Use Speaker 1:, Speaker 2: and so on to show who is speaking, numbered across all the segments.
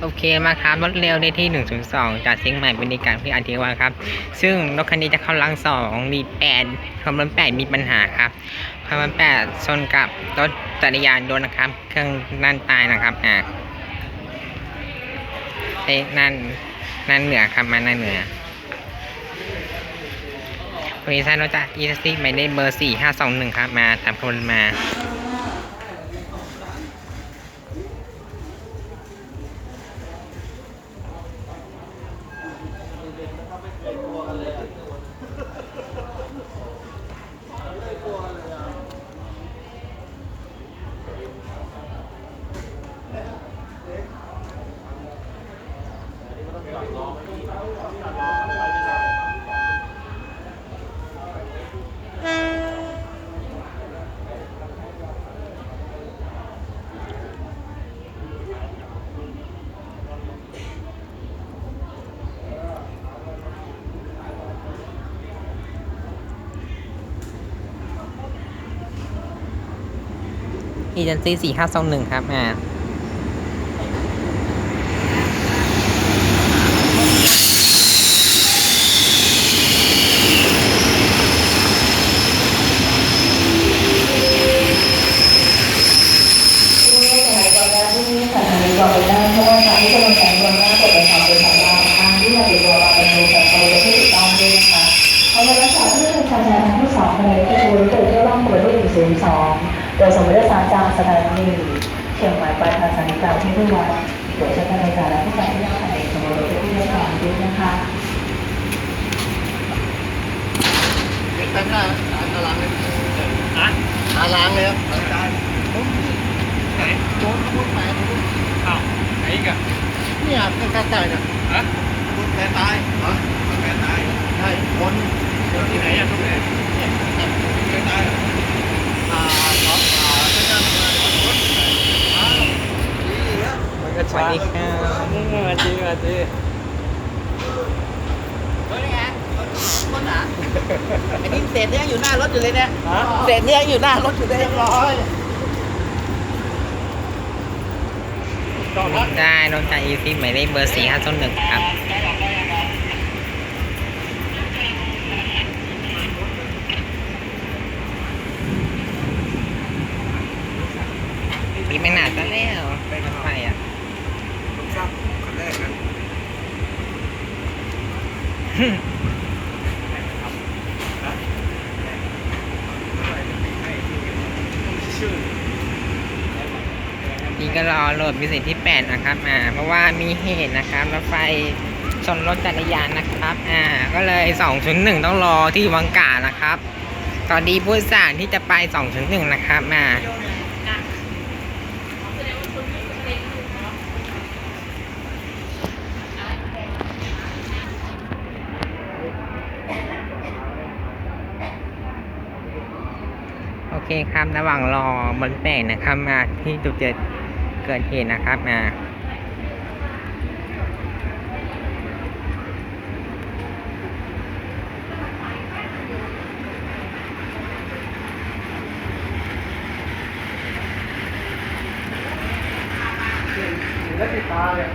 Speaker 1: โอเคมาครับรถเร็วได้ที่ 102 จากเชียงใหม่บริการที่อันทิวาครับ ซึ่งรถคันนี้จะเข้าลังสองมีแปดขบวนแปดมีปัญหาครับขบวนแปดชนกับรถจักรยานยนต์นะครับ เครื่องด้านใต้นะครับอ่าเอ้นั่นนั่นเหนือครับมานั่นเหนือวันนี้ท่านรถจากรอีสติหมายเลขเบอร์4521 ครับ มาตามคนมา เจนซี่สี่ห้าสองหนึ่งครับอ่า
Speaker 2: สถานีก่อนได้ที่นี่สถานีก่อนได้เพราะว่าสถานีกำลังแข่งรวมหน้ากฎประชาชนของเราทางที่เราติดตัวเราเป็นดูแบบเราจะไม่ถูกต้องด้วยนะคะเอาละจากที่เป็นชายแดนที่สองเลยที่ดูเกิดที่ร่องเปิดที่หนึ่งศูนย์สองโดยส มมติสารจางสถานีเชียงใหม่ปลายทางสถานีกลางที่ด้วยวัดโดยใช้การในการและผู้การที่ยังไงสมมติที่ได้ฟังด้วยนะคะ
Speaker 3: ตั้งหน้าตารางเลยฮะตารางเลยครับอาจารย์ไหนโดนพูดไปอ้าวไหนอีกอะเนี่ยใกล้ๆตายเนี่ยฮะพูดแปรตายเหรอแปรตายใช่คนที่ไหนอะทุกเนี่ยเนี่ยแปรตายอ่าสองอ่าใกล้ๆมาคนอ้าวดีแล้ว
Speaker 1: สวัสดีครับ
Speaker 3: สวัสดีสวัสดีเฮ้ยไงคนหนาไอ้นี่เศษเนี่ยอยู่หน้ารถอยู่เลยเนี่ยเศษเนี่ยอยู่หน้ารถอยู่เลยเรียบร้อย
Speaker 1: ได้รถจากอีซิหมายเลขเบอร์สี่ห้าสองหนึ่งครับปีไม่หนาซะแล้วไปรถไฟอะ
Speaker 3: ผมทราบคนแรกนะ
Speaker 1: นี่ก็รอโหลดพิเศษที่ 8 นะครับ อ่า เพราะว่ามีเหตุนะครับรถไฟชนรถจักรยานนะครับ อ่า ก็เลย2.1ต้องรอที่วังกานะครับ ตอนนี้ผู้สารที่จะไป2.1นะครับ อ่า โอเครับ ระหว่างรอบนแปลงนะครับ มาที่จุดเกิดเกิดเหตุนะครับมา
Speaker 3: แล้วติดตาเลย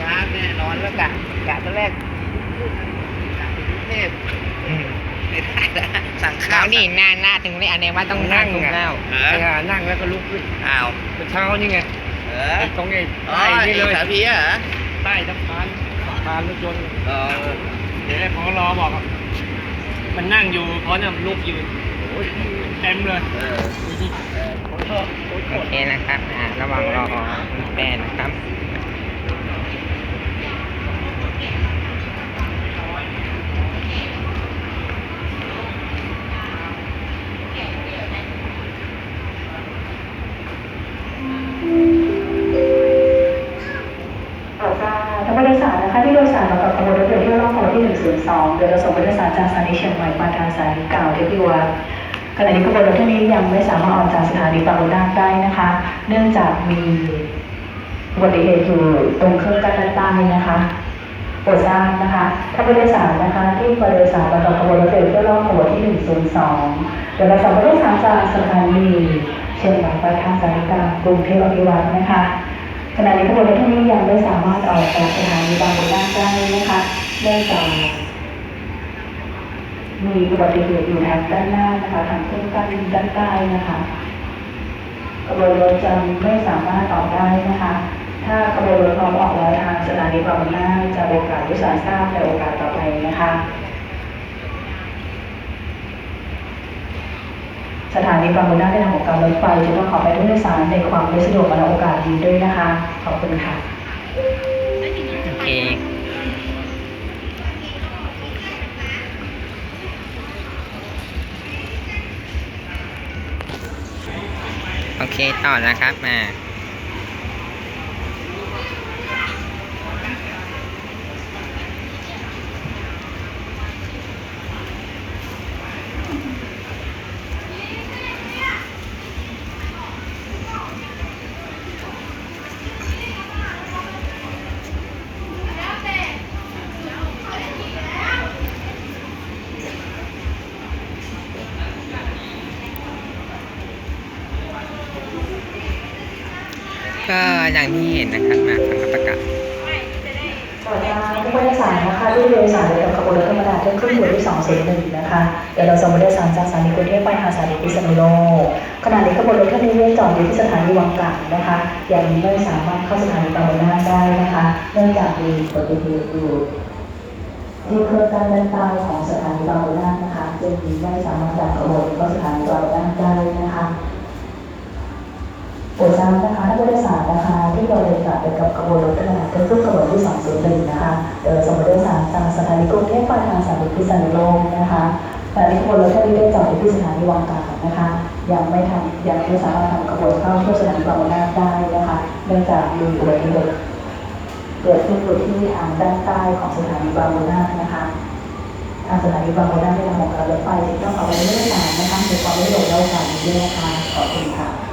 Speaker 3: งานแน่นอนแล้วกะกะตอนแรกกะไปกรุงเทพ
Speaker 1: อืม
Speaker 3: ไม่ได้แล้ว สั่ง
Speaker 1: แล้
Speaker 3: ข้าว
Speaker 1: วนี่หน้าหน้าถึงได้อันนี้ว่าต้องนั่งถูกแล้ว
Speaker 3: เอ
Speaker 4: เว
Speaker 3: อ
Speaker 4: ลานั่งแล้วก็ลุกขึ้น
Speaker 3: อ้าว
Speaker 4: เมื่อเช้านี่ไง
Speaker 3: เออ
Speaker 4: ตรงไอ้
Speaker 3: อ๋อ
Speaker 4: ใต้
Speaker 3: ไอ้
Speaker 4: นี่เลย
Speaker 3: สาพีอะเหรอ
Speaker 4: ใต้สะพานสะพานรถยนต์
Speaker 3: เออ
Speaker 4: เดี๋ยวไอ้พอรอบอกอะมันนั่งอยู่พอเนี่ยลุกอยู่โอ้ยเต็มเลย
Speaker 3: เออ
Speaker 4: เออขอโทษขอโท
Speaker 1: โอ
Speaker 4: ษ
Speaker 1: เคนะครับอ่าระหว่างรอบนแปลงนะครับ
Speaker 2: 02 โดยรถส่งผู้โศาสตร์จากสถานีเชียงใหม่มาทางสายเก่าเทพิวาขณะนี้ขบวนรถท่ยวนี้ยังไม่สามารถออกจากสถานีบางรุ่นได้นะคะ เนื่องจากมีอุบัติเหตุอยู่ตรงเครื่องกั้นด้านใต้นะคะโปรดทราบนะคะถ้าผู้ดยสารนะคะ ที่ผู้โรยสารประกอบขบวนรถเร็วเพื่อรอบขบวนที่ 102 โดยรถส่งผู้โศาสตร์จากสถานีเชียงใหม่ไปทางสายกลางกรุงเทพอภิวัตนะคะขณะนี้ขบวนรถท่ยวนี้ยังไม่สามารถออกจากสถานีบางรุ่นได้นะคะ เนื่องจากมีอุบัติเหตุอยู่ทางด้านหน้านะคะทางเครื่องกั้นด้านใต้นะคะขบวนรถจะไม่สามารถออกได้นะคะ ถ้าขบวนรถพร้อมออกแล้วทางสถานีบางนาจะประกาศวิสารทราบในโอกาสต่อไปนะคะสถานีบางนาได้ทำของการรถไฟจะต้องขอไปผู้โดยสารในความไม่สะดวกมาณโอกาสนี้ด้วยนะคะ ขอบคุณค่ะ
Speaker 1: เคต่อแล้วครับมา ก็อย่างที่เห็นนะครับมาฟังคำประกาศ
Speaker 2: สวัสดีค่ะผู้โดยสารนะคะที่โดยสารกับขบวนรถธรรมดาที่ขึ้นหัวที่201นะคะ เดี๋ยวเราจะมาโดยสารจากสถานีกรุงเทพไปหาสถานีพิษณุโลกขณะนี้ขบวนรถที่นี้จอดอยู่ที่สถานีวังกะนะคะยังไม่สามารถเข้าสถานีบางนาได้นะคะ เนื่องจากมีอุบัติเหตุอยู่ที่เครื่องกั้นด้านใต้ของสถานีบางนานะคะจึงไม่สามารถจัดขบวนเข้าสถานีบางนาได้นะคะ โปรดทราบนะคะถ้าผู้โดยสารนะคะที่เราเดินทางไปกับขบวนรถขนาดเครื่องขบวนที่201นะคะเดี๋ยวเราส่งผู้โดยสารจากสถานีกรุงเทพไปทางสถานีพิษณุโลกนะคะขณะนี้ขบวนรถที่ได้จอดอยู่ที่สถานีวังกาญนะคะยังไม่ทำยังไม่สามารถทำขบวนเข้าเที่ยวสถานีบางนาได้นะคะเนื่องจากมีอุบัติเหตุเกิดขึ้นอยู่ที่ทางด้านใต้ของสถานีบางนานะคะทางสถานีบางนาได้นำของการรถไฟที่ต้องเอาไว้ในเรื่องสารนะคะในความไม่ลงแล้วกันนี้ด้วยนะคะขอบคุณค่ะ